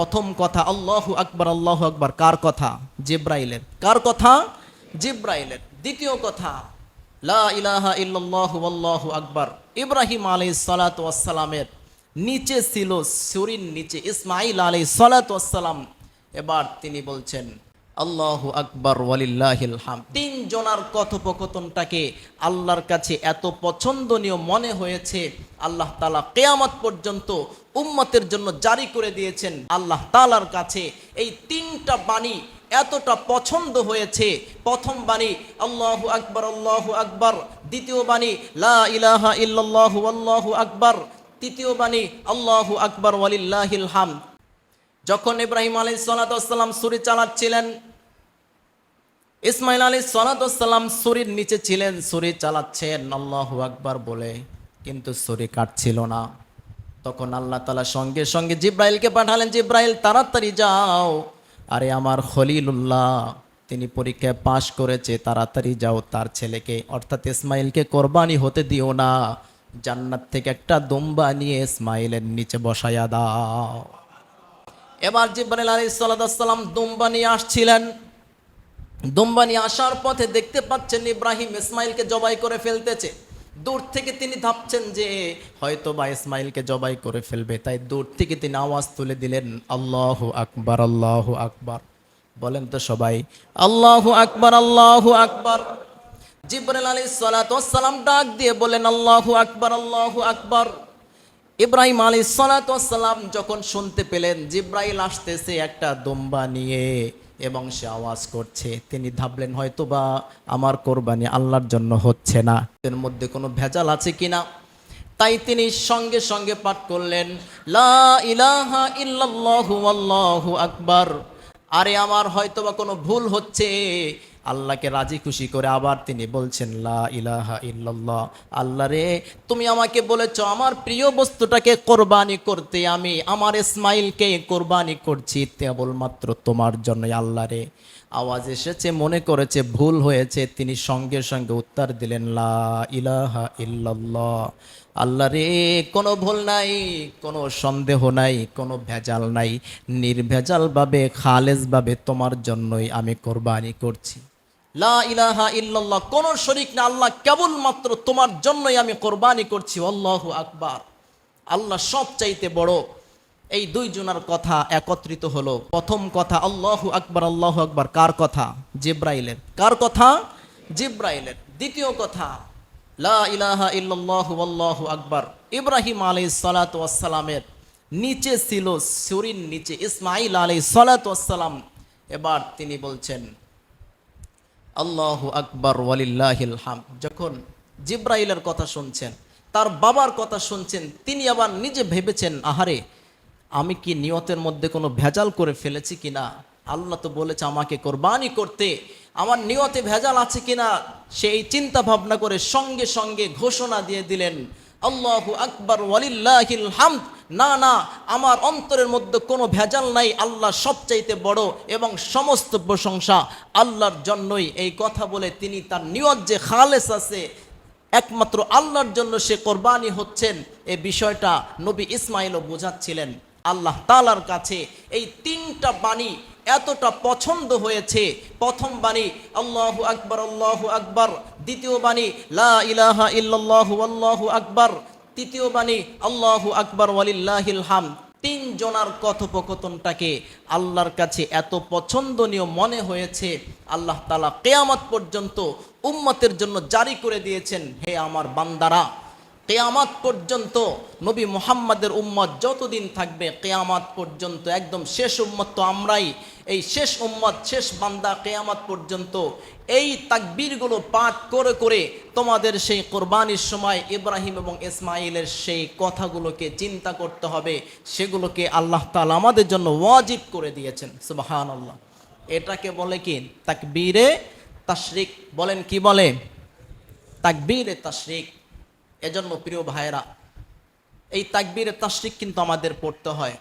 প্রথম কথা, আল্লাহ আকবর আল্লাহ আকবর, কার কথা? জিব্রাইলের। কার কথা? জিব্রাইলের। দ্বিতীয় কথা, লা ইলাহা ইল্লাল্লাহু আল্লাহু আকবর। ইব্রাহিম আলাইহিস সালাত ওয়াসসালামের নিচে ছিল সুরিন নিচে ইসমাইল আলাই সালাত ওয়াসসালাম। এবার তিনি বলছেন আল্লাহু আকবার ওয়ালিল্লাহিল হাম তিন জনার কথোপকথনটাকে আল্লাহর কাছে এত পছন্দনীয় মনে হয়েছে, আল্লাহ তালা কেয়ামত পর্যন্ত উম্মতের জন্য জারি করে দিয়েছেন। আল্লাহ তালার কাছে এই তিনটা বাণী এতটা পছন্দ হয়েছে। প্রথম বাণী, আল্লাহু আকবার আল্লাহু আকবার। দ্বিতীয় বাণী, লা ইলাহা ইল্লাল্লাহু, আল্লাহু আকবার। তৃতীয় বাণী, আল্লাহু আকবার, ওয়ালিল্লাহিল হাম যখন ইব্রাহিম আলী সালাতাম সুরি চালাচ্ছিলেন, ইসমাইল আলী সালাতাম ছুরির নিচে ছিলেন সুরি চালাচ্ছেন, আল্লাহু আকবার বলে। কিন্তু সুরি কাটছিল না। তখন আল্লাহ তালা সঙ্গে সঙ্গে জিব্রাইলকে পাঠালেন, জিব্রাইল, তাড়াতাড়ি যাও। আরে আমার খলিলুল্লাহ, তিনি পরীক্ষায় পাশ করেছে, তাড়াতাড়ি যাও তার ছেলেকে। অর্থাৎ ইসমাইলকে কোরবানি হতে দিও না। জান্নাত থেকে একটা দুম্বা নিয়ে ইসমাইলের নিচে বসাইয়া দাও। এবার জিব্রাইল আলী সাল্লাম দুম্বা নিয়ে আসছিলেন। দুম্বা নিয়ে আসার পথে দেখতে পাচ্ছেন ইব্রাহিম ইসমাইলকে জবাই করে ফেলতেছে। দূর থেকে তিনি ভাবছেন যে হয়তো বা ইসমাইলকে জবাই করে ফেলবে। তাই দূর থেকে তিনি আওয়াজ তুলে দিলেন, আল্লাহ আকবার আল্লাহ আকবার। বলেন তো সবাই, আল্লাহ আকবার আল্লাহ আকবার। জিব্রাইল আলী সালাম ডাক দিয়ে বলেন, আল্লাহু আকবার আল্লাহু আকবার। ইব্রাহিম আলী সালাম যখন শুনতে পেলেন, জিব্রাইল আসতেছে একটা দম্বা নিয়ে এবং সে আওয়াজ করছে। তিনি ভাবলেন হয়তো বা আমার কোরবানি আল্লাহর জন্য হচ্ছে না। এর মধ্যে কোনো ভেজাল আছে কিনা? তাই তিনি সঙ্গে সঙ্গে পাঠ করলেন, লা ইলাহা আকবার। আরে আমার হয়তো বা কোনো ভুল হচ্ছে। আল্লাহকে রাজি খুশি করে আবার তিনি বলছেন, লা ইলাহা ইল্লাল্লাহ। আল্লাহ রে, তুমি আমাকে বলেছ, আমার প্রিয় বস্তুটাকে কোরবানি করতে আমি, আমার ইসমাইলকে কোরবানি করছি কেবলমাত্র তোমার জন্যই আল্লাহ রে। আওয়াজ এসেছে, মনে করেছে, ভুল হয়েছে, তিনি সঙ্গে সঙ্গে উত্তর দিলেন, লা ইলাহা ইল্লাল্লাহ। আল্লাহ রে, কোনো ভুল নাই, কোনো সন্দেহ নাই, কোনো ভেজাল নাই। নির্ভেজালভাবে, খালেজভাবে তোমার জন্যই আমি কোরবানি করছি। লা ইলাহা ইল্লাল্লাহ, কোন শরিক না, আল্লাহ কেবলমাত্র তোমার জন্যই আমি কোরবানি করছি, আল্লাহু আকবার। আল্লাহ সব চাইতে বড়। এই দুই জনার কথা একত্রিত হলো। প্রথম কথা, আল্লাহু আকবার আল্লাহু আকবার, কার কথা? জিব্রাইলের। কার কথা? জিব্রাইলের। দ্বিতীয় কথা, লা ইলাহা ইল্লাল্লাহু, আল্লাহু আকবার। ইব্রাহিম আলাইহিস সালাতু ওয়াসসালামের নিচে ছিল সুরিন নিচে ইসমাইল আলাইহিস সালাতু ওয়াসসালাম এবার তিনি বলছেন আল্লাহু আকবর ওয়ালিল্লাহিল হাম। যখন জিব্রাইলের কথা শুনছেন, তার বাবার কথা শুনছেন, তিনি আবার নিজে ভেবেছেন, আহারে, আমি কি নিয়তের মধ্যে কোনো ভেজাল করে ফেলেছি কিনা? আল্লাহ তো বলেছে, আমাকে কোরবানি করতে। আমার নিয়তে ভেজাল আছে কিনা? সেই চিন্তা ভাবনা করে সঙ্গে সঙ্গে ঘোষণা দিয়ে দিলেন আল্লাহু আকবার, ওয়ালিল্লাহিল হামদ। না না, আমার অন্তরের মধ্যে কোনো ভেজাল নাই, আল্লাহ সবচাইতে বড় এবং সমস্ত প্রশংসা। আল্লাহর জন্যই এই কথা বলে তিনি তার নিয়ত যে খালেস আছে, একমাত্র আল্লাহর জন্য সে কোরবানি হচ্ছেন, এ বিষয়টা নবী ইসমাইলও বোঝাচ্ছিলেন। আল্লাহ তালার কাছে এই তিনটা বাণী এতটা পছন্দ হয়েছে। প্রথম বাণী, আল্লাহ আকবর, আল্লাহ আকবার দ্বিতীয় বাণী, লা ইলাহা ইল্লাল্লাহু আল্লাহু আকবার তৃতীয় বাণী, আল্লাহু আকবার ওয়ালিল্লাহিল হাম তিন জনার কথোপকথনটাকে আল্লাহর কাছে এত পছন্দনীয় মনে হয়েছে, আল্লাহ তালা কেয়ামত পর্যন্ত উম্মতের জন্য জারি করে দিয়েছেন, হে আমার বান্দারা কেয়ামাত পর্যন্ত নবী মুহাম্মাদের উম্মত যতদিন থাকবে, কেয়ামাত পর্যন্ত, একদম শেষ উম্মত তো আমরাই। এই শেষ উম্মত, শেষ বান্দা কেয়ামাত পর্যন্ত এই তাকবীরগুলো পাঠ করে করে তোমাদের সেই কোরবানির সময় ইব্রাহিম এবং ইসমাইলের সেই কথাগুলোকে চিন্তা করতে হবে। সেগুলোকে আল্লাহ তালা আমাদের জন্য ওয়াজিব করে দিয়েছেন। সুবাহান আল্লাহ এটাকে বলে কি? তাকবীরে তাশরিক। বলেন কি বলে? তাকবীরে তাশরিক। এজন্য প্রিয় ভাইয়েরা এই তাকবীরের তাসরিক কিন্তু আমাদের পড়তে হয়।